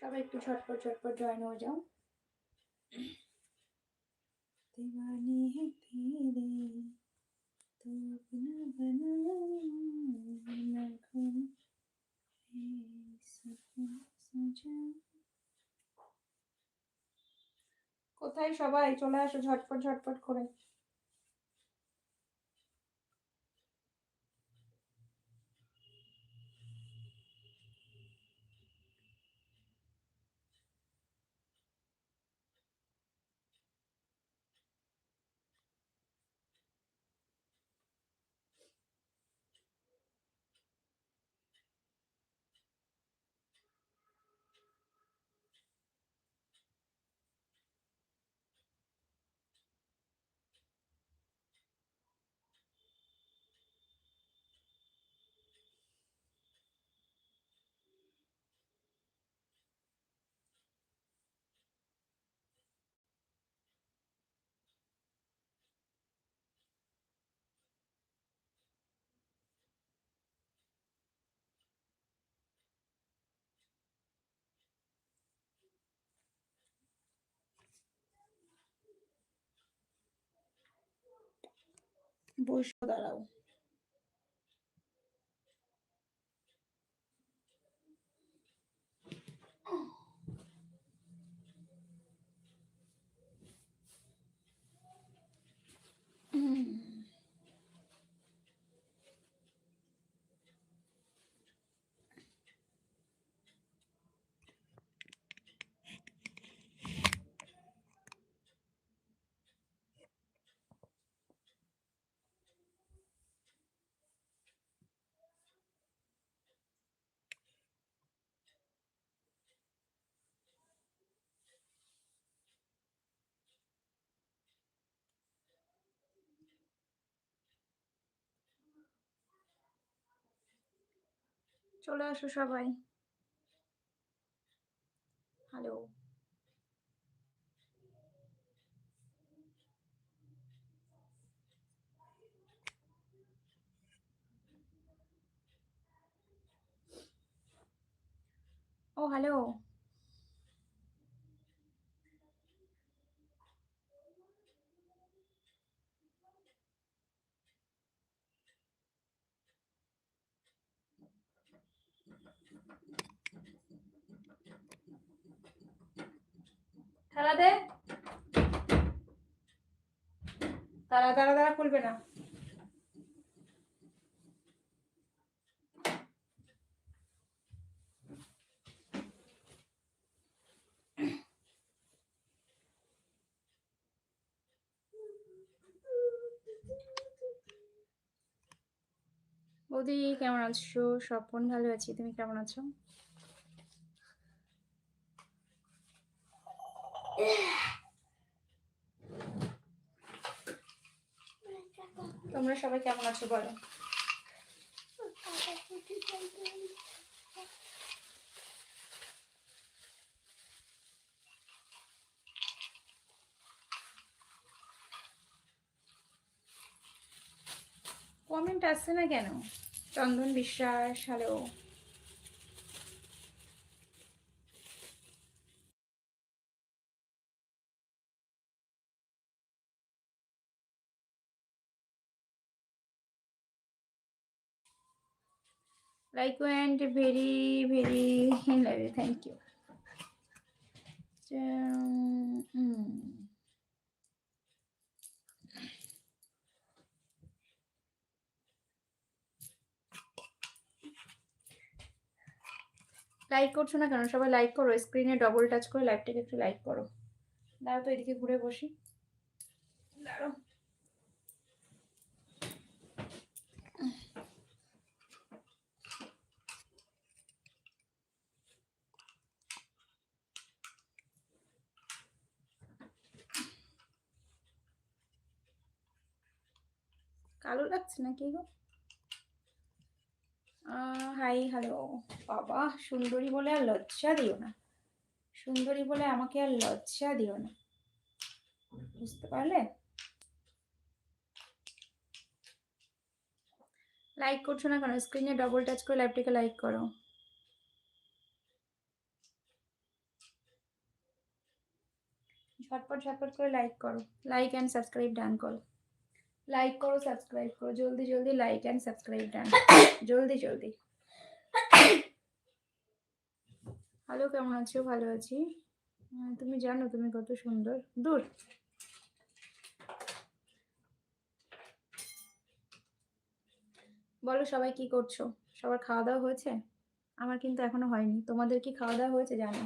সবাই একটু ঝটপট ঝটপট জয়েন হয়ে যাও। দিওয়ানি কোথায় সবাই? চলে আসো ঝটপট ঝটপট করে। বসো দাঁড়াও চলে আসো সবাই। হ্যালো ও হ্যালো খেলা দে। তারা তারা তারা খুলবে না। বৌদি, কেমন আছো? স্বপন, ভালো আছি। তুমি কেমন আছো? তোমরা সবাই কেমন আছো বলো? কমেন্ট আসছে না কেন? Chandan Biswas hello like and very very love you thank you. Um, mm. Like করছ না কেন? সবাই লাইক করো স্ক্রিনে ডবল টাচ করে লাইভটাকে একটু লাইক করো। দাঁড়াও তো এদিকে ঘুরে বসি দাঁড়াও কালো লাগছে নাকি গো? হাই হ্যালো বাবা, সুন্দরী বলে আর লজ্জা দিও না। সুন্দরী বলে আমাকে আর লজ্জা দিও না। বুঝতে পারলে? লাইক করছ না কেন? স্ক্রিনে ডবল টাচ করে লাইভটাকে লাইক করো। ঝটপট ঝটপট করে লাইক করো। লাইক অ্যান্ড সাবস্ক্রাইব ডান করো লাইক করো সাবস্ক্রাইব করো জলদি জলদি লাইক অ্যান্ড সাবস্ক্রাইব ডান জলদি জলদি হ্যালো কেমন আছো? ভালো আছি? আহ, তুমি জানো তুমি কত সুন্দর। দূর। বলো সবাই কি করছ? সবার খাওয়া দাওয়া হয়েছে? আমার কিন্তু এখনও হয়নি। তোমাদের কি খাওয়া দাওয়া হয়েছে জানো?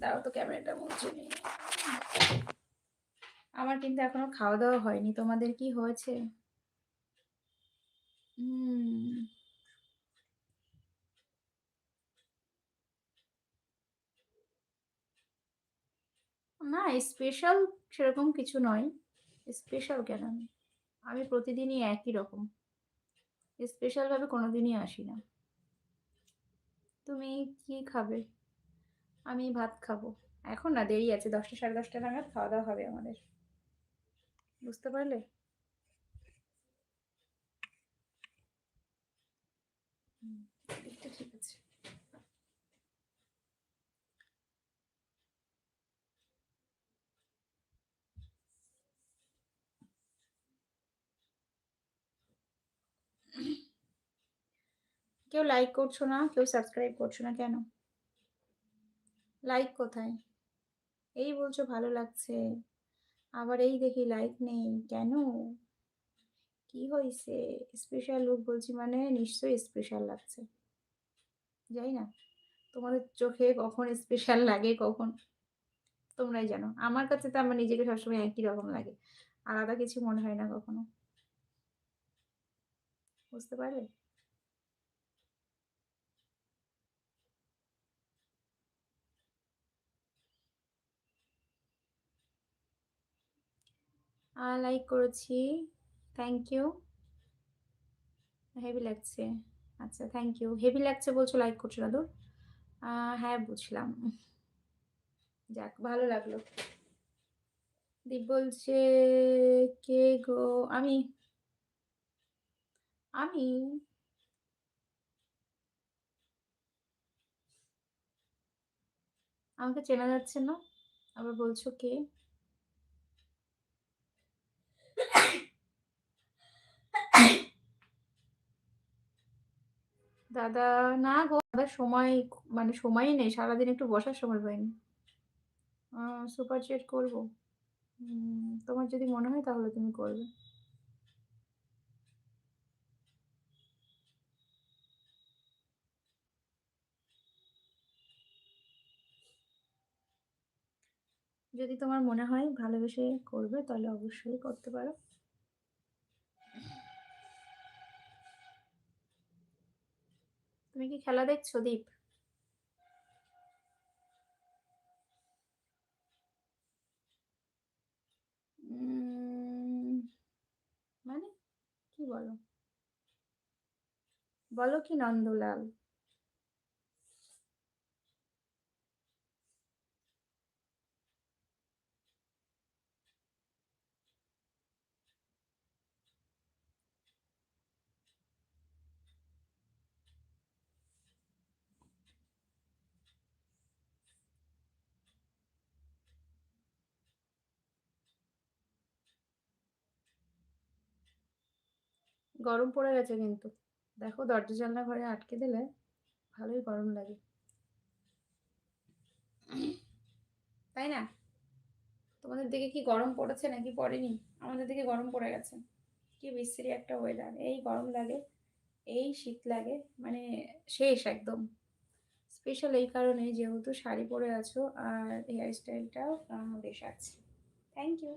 দাঁড়াও তো ক্যামেরাটা মুছে নিই। আমার কিন্তু এখনও খাওয়া দাওয়া হয়নি। তোমাদের কি হয়েছে? না স্পেশাল সেরকম কিছু নয়। স্পেশাল কেন? আমি আমি প্রতিদিনই একই রকম। স্পেশালভাবে কোনো দিনই আসি না। তুমি কি খাবে? আমি ভাত খাব। এখন না, দেরি আছে। দশটা সাড়ে দশটা নাগাদ খাওয়া দাওয়া হবে আমাদের। বুঝতে পারলে? কেউ লাইক করছ না? কেউ সাবস্ক্রাইব করছ না কেন? লাইক কোথায়? এই বলছো ভালো লাগছে। আবার এই দেখি লাইক নেই, কেন? কি হয়েছে স্পেশাল লুক বলছি মানে নিশ্চয়ই স্পেশাল লাগছে। যাই না, তোমাদের চোখে কখন স্পেশাল লাগে, কখন? তোমরাই জানো। আমার কাছে তো আমার নিজেকে সবসময় একই রকম লাগে। আলাদা কিছু মনে হয় না কখনো। বুঝতে পারলে? লাইক করেছি। থ্যাংক ইউ হেভি লাগছে। আচ্ছা থ্যাংক ইউ হেভি লাগছে বলছো লাইক করছ না দূর হ্যাঁ বুঝলাম। যাক, ভালো লাগল। দীপ বলছে, কে গো? আমি। আমি? আমাকে চেনা যাচ্ছে না? আবার বলছো কে? দাদা, না গো দাদা সময় মানে সময়ই নেই, সারাদিন একটু বসার সময় পাইনি। সুপার চেট করব। তোমার যদি মনে হয় তাহলে তুমি করবে। যদি তোমার মনে হয় ভালোবেসে করবে, তাহলে অবশ্যই করতে পারো। তুমি কি খেলা দেখছ দীপ? মানে কি বলো? বলো কি নন্দলাল? গরম পড়ে গেছে কিন্তু। দেখো দরজা জানলা ঘরে আটকে দিলে ভালোই গরম লাগে। তাই না? তোমাদের দিকে কি গরম পড়েছে নাকি পড়েনি? আমাদের দিকে গরম পড়ে গেছে। কি বিশ্রী একটা ওয়েদার এই গরম লাগে, এই শীত লাগে মানে শেষ একদম। স্পেশাল এই কারণে যেহেতু শাড়ি পরে আছো আর হেয়ার স্টাইলটাও বেশ আছে। থ্যাংক ইউ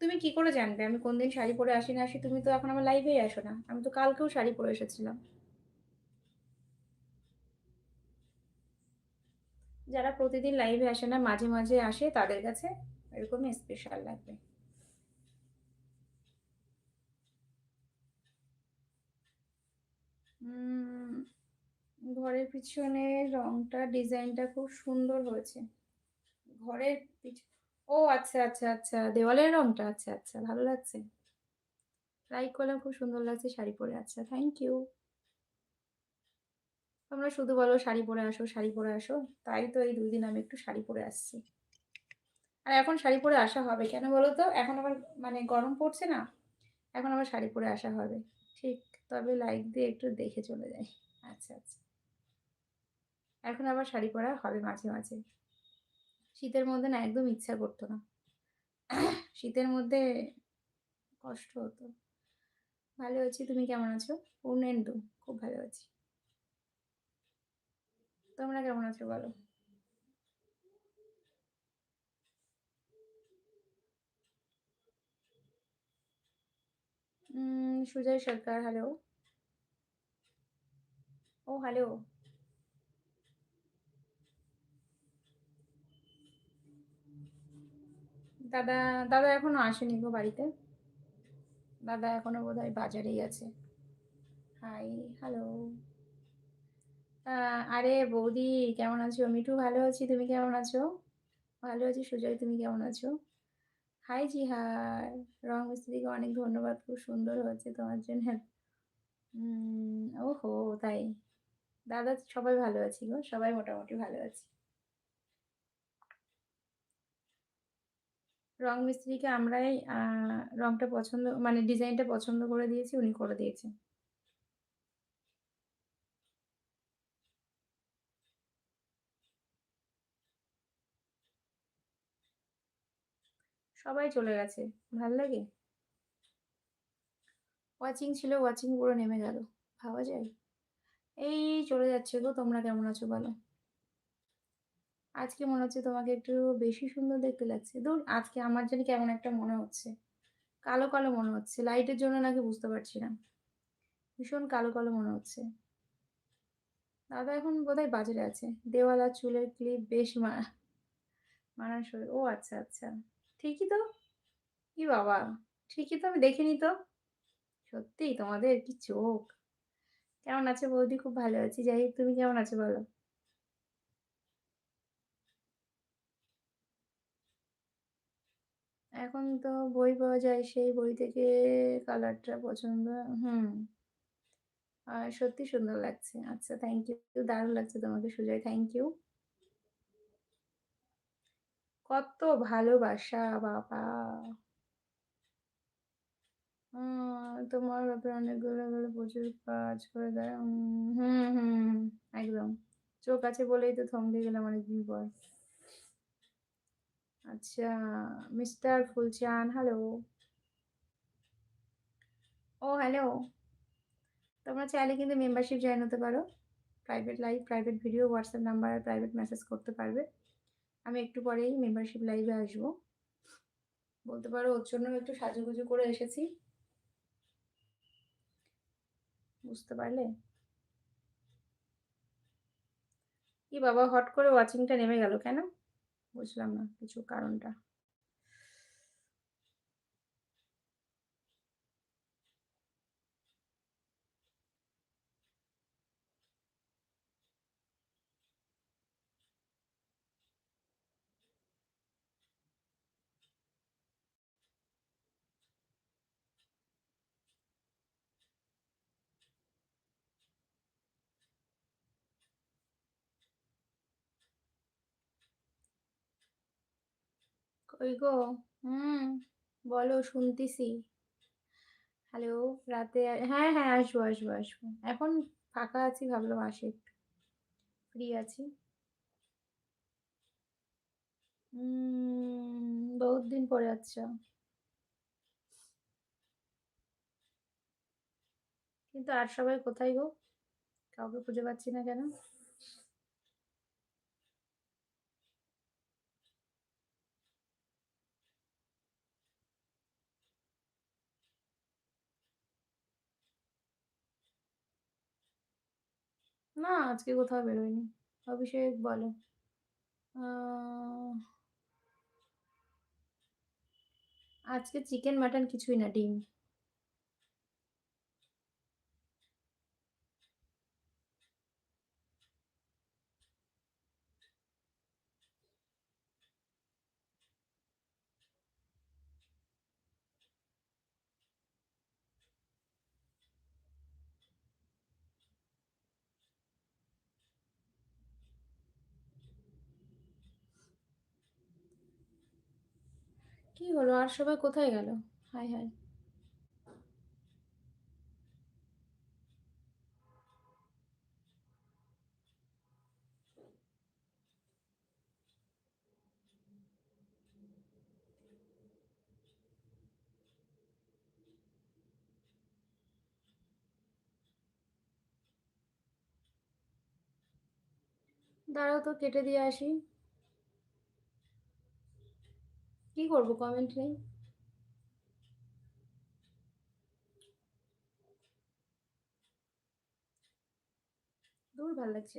তুমি কি করে জানবে? আমি কোন দিন শাড়ি পরে আসি না আসি, তুমি তো এখন আমার লাইভেই আসো না। আমি তো কালকেও শাড়ি পরে এসেছিলাম। যারা প্রতিদিন লাইভে আসে না, মাঝে মাঝে আসে, তাদের কাছে এরকমই স্পেশাল লাগবে। ঘরের পিছনে রংটা ডিজাইনটা খুব সুন্দর হয়েছে। ঘরের পিছ- ও আচ্ছা আচ্ছা আচ্ছা। দেওয়ালের রংটা আচ্ছা আচ্ছা। ভালো লাগছে। লাইক করলাম, খুব সুন্দর লাগছে শাড়ি পরে। আচ্ছা থ্যাংক ইউ তোমরা শুধু বলো শাড়ি পরে আসো, শাড়ি পরে আসো। তাই তো এই দুই দিন আমি একটু শাড়ি পরে আসছি। আর এখন শাড়ি পরে আসা হবে কেন বলো তো? এখন আবার মানে গরম পড়ছে না? এখন আবার শাড়ি পরে আসা হবে। ঠিক, তবে লাইক দিয়ে একটু দেখে চলে যাই। আচ্ছা আচ্ছা। এখন আবার শাড়ি পরা হবে মাঝে মাঝে। শীতের মধ্যে না একদম ইচ্ছা করতো না। শীতের মধ্যে কষ্ট হতো। ভালো আছি, তুমি কেমন আছো? পূর্ণেন্দু খুব ভালো আছি। তোমরা কেমন আছো বলো? সুজয় সরকার হ্যালো ও হ্যালো দাদা দাদা এখনও আসেনি গো বাড়িতে। দাদা এখনও বোধ হয় বাজারেই আছে। হাই হ্যালো আরে বৌদি, কেমন আছো? মিঠু, ভালো আছি, তুমি কেমন আছো? ভালো আছি, সুজয়, তুমি কেমন আছো? হাই জি হাই রং মিস্ত্রিকে অনেক ধন্যবাদ, খুব সুন্দর হয়েছে তোমার জন্য। ও হো তাই। দাদা, সবাই ভালো আছি গো, সবাই মোটামুটি ভালো আছি। রং মিস্ত্রিকে আমরাই রংটা পছন্দ মানে ডিজাইনটা পছন্দ করে দিয়েছি, উনি করে দিয়েছেন সবাই চলে গেছে, ভালো লাগে? ওয়াচিং ছিল, ওয়াচিং পুরো নেমে গেল, ভাবা যায়? এই চলে যাচ্ছে গো, তোমরা কেমন আছো বলো? আজকে মনে হচ্ছে তোমাকে একটু বেশি সুন্দর দেখতে লাগছে। দূর আজকে আমার জানি কেমন একটা মনে হচ্ছে। কালো কালো মনে হচ্ছে। লাইটের জন্য নাকি বুঝতে পারছি না। ভীষণ কালো কালো মনে হচ্ছে। দাদা এখন বোধহয় বাজারে আছে। দেওয়ালা চুলের ক্লিপ বেশ মা, মানানসই। ও আচ্ছা আচ্ছা। ঠিকই তো। কি বাবা? ঠিকই তো, আমি দেখিনি তো। সত্যি তোমাদের কি চোখ। কেমন আছে বৌদি? খুব ভালো আছি। যাই তুমি কেমন আছো বলো? এখন তো বই পাওয়া যায়, সেই বই থেকে কালারটা পছন্দ, হুম। আর সত্যি সুন্দর লাগছে। আচ্ছা থ্যাংক ইউ দারুণ লাগছে তোমাকে সুজয় থ্যাংক ইউ কত ভালোবাসা, বাবা। তোমার ব্যাপারে অনেকগুলো গুলো প্রচুর কাজ করে দেয় হুম হুম, একদম। চোখ আছে বলেই তো থমকে গেলাম অনেকদিন পর। আচ্ছা মিস্টার ফুলচান হ্যালো ও হ্যালো তোমরা চাইলে কিন্তু মেম্বারশিপ জয়েন হতে পারো। Private live private video WhatsApp number আর প্রাইভেট মেসেজ করতে পারবে। আমি একটু পরেই মেম্বারশিপ লাইভে আসব। বলতে পারো, ওর জন্য একটু সাজুগুজু করে এসেছি। বুঝতে পারলে? কি বাবা, হট করে ওয়াচিংটা নেমে গেল কেন? বুঝলাম না কিছু কারণটা। কই গো, হুম, বলো শুনতেছি। হ্যালো রাতে হ্যাঁ হ্যাঁ আসব আসব আসব। এখন ফাঁকা আছি, ভাবলাম আসি একটু। ফ্রি আছি। বহুত দিন পরে আচ্ছা। কিন্তু আর সবাই কোথায় গো? কাউকে খুঁজে পাচ্ছি না কেন? না আজকে কোথাও বেরোয়নি। অভিষেক বলে। আজকে চিকেন মাটন কিছুই না ডিম। কি হলো আর সবাই কোথায় গেল? হায়, হায়! দাঁড়াও তো কেটে দিয়ে আসি। কি করব কমেন্ট নেই। ধুর ভালো লাগছে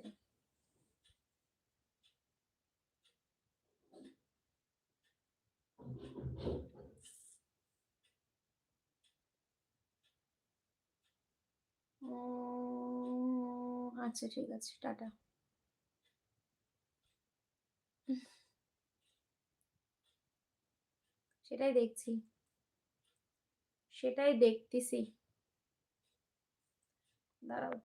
আচ্ছা ঠিক আছে। টাটা। সেটাই দেখছি। সেটাই দেখতেছি। দাঁড়াও।